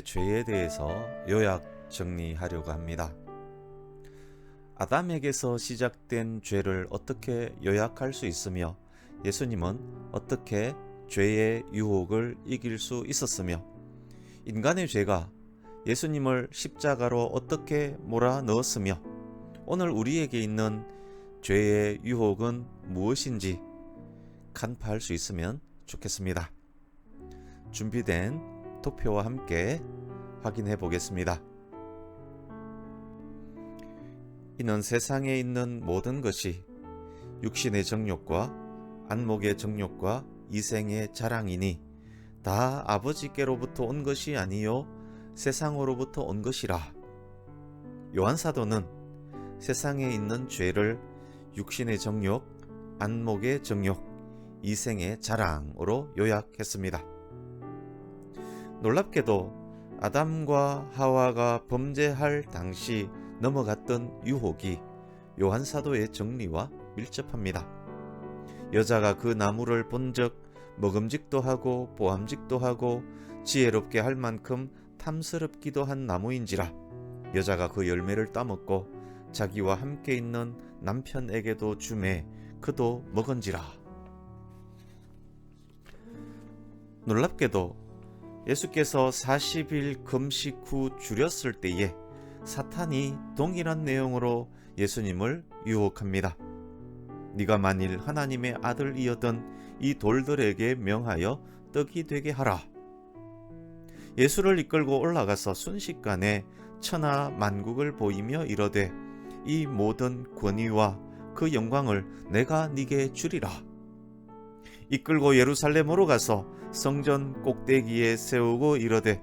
죄에 대해서 요약 정리하려고 합니다. 아담에게서 시작된 죄를 어떻게 요약할 수 있으며 예수님은 어떻게 죄의 유혹을 이길 수 있었으며 인간의 죄가 예수님을 십자가로 어떻게 몰아 넣었으며 오늘 우리에게 있는 죄의 유혹은 무엇인지 간파할 수 있으면 좋겠습니다. 준비된 투표와 함께 확인해 보겠습니다. 이는 세상에 있는 모든 것이 육신의 정욕과 안목의 정욕과 이생의 자랑이니 다 아버지께로부터 온 것이 아니요 세상으로부터 온 것이라. 요한 사도는 세상에 있는 죄를 육신의 정욕, 안목의 정욕, 이생의 자랑으로 요약했습니다. 놀랍게도 아담과 하와가 범죄할 당시 넘어갔던 유혹이 요한 사도의 정리와 밀접합니다. 여자가 그 나무를 본적 먹음직도 하고 보암직도 하고 지혜롭게 할 만큼 탐스럽기도 한 나무인지라 여자가 그 열매를 따먹고 자기와 함께 있는 남편에게도 주매 그도 먹은지라 놀랍게도 예수께서 40일 금식 후 줄였을 때에 사탄이 동일한 내용으로 예수님을 유혹합니다. 네가 만일 하나님의 아들이었던 이 돌들에게 명하여 떡이 되게 하라. 예수를 이끌고 올라가서 순식간에 천하 만국을 보이며 이르되 이 모든 권위와 그 영광을 내가 네게 주리라. 이끌고 예루살렘으로 가서 성전 꼭대기에 세우고 이르되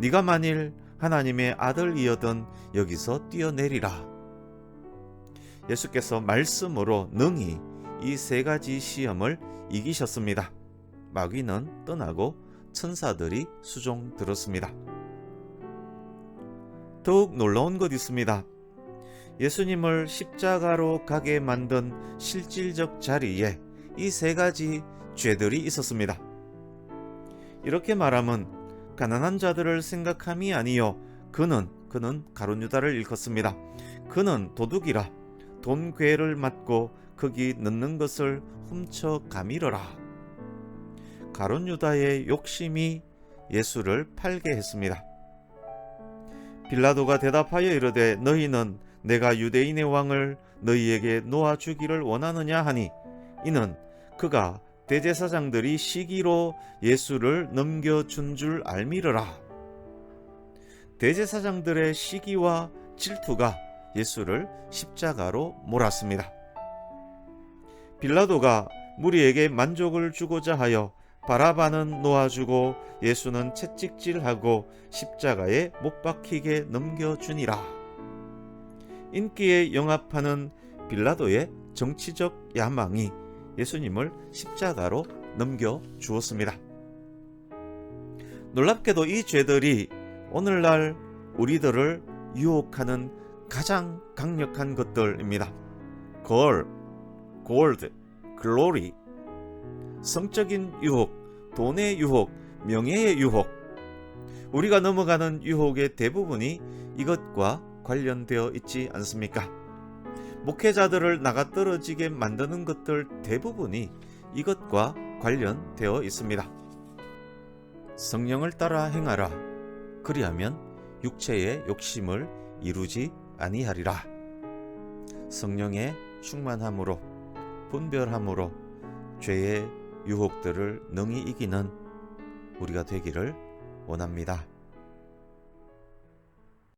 네가 만일 하나님의 아들이여든 여기서 뛰어내리라. 예수께서 말씀으로 능히 이 세 가지 시험을 이기셨습니다. 마귀는 떠나고 천사들이 수종 들었습니다. 더욱 놀라운 것 있습니다. 예수님을 십자가로 가게 만든 실질적 자리에 이 세 가지 죄들이 있었습니다. 이렇게 말하면 가난한 자들을 생각함이 아니요 그는 그는 가론 유다를 일컫습니다. 그는 도둑이라 돈 괴를 맞고 거기 넣는 것을 훔쳐 가밀어라. 가론 유다의 욕심이 예수를 팔게 했습니다. 빌라도가 대답하여 이르되 너희는 내가 유대인의 왕을 너희에게 놓아 주기를 원하느냐 하니 이는 그가 대제사장들이 시기로 예수를 넘겨준 줄 알미르라. 대제사장들의 시기와 질투가 예수를 십자가로 몰았습니다. 빌라도가 무리에게 만족을 주고자 하여 바라바는 놓아주고 예수는 채찍질하고 십자가에 못 박히게 넘겨주니라. 인기에 영합하는 빌라도의 정치적 야망이 예수님을 십자가로 넘겨 주었습니다. 놀랍게도 이 죄들이 오늘날 우리들을 유혹하는 가장 강력한 것들입니다. 걸, 골드, 글로리, 성적인 유혹, 돈의 유혹, 명예의 유혹. 우리가 넘어가는 유혹의 대부분이 이것과 관련되어 있지 않습니까? 목회자들을 나가떨어지게 만드는 것들 대부분이 이것과 관련되어 있습니다. 성령을 따라 행하라. 그리하면 육체의 욕심을 이루지 아니하리라. 성령의 충만함으로 분별함으로 죄의 유혹들을 능히 이기는 우리가 되기를 원합니다.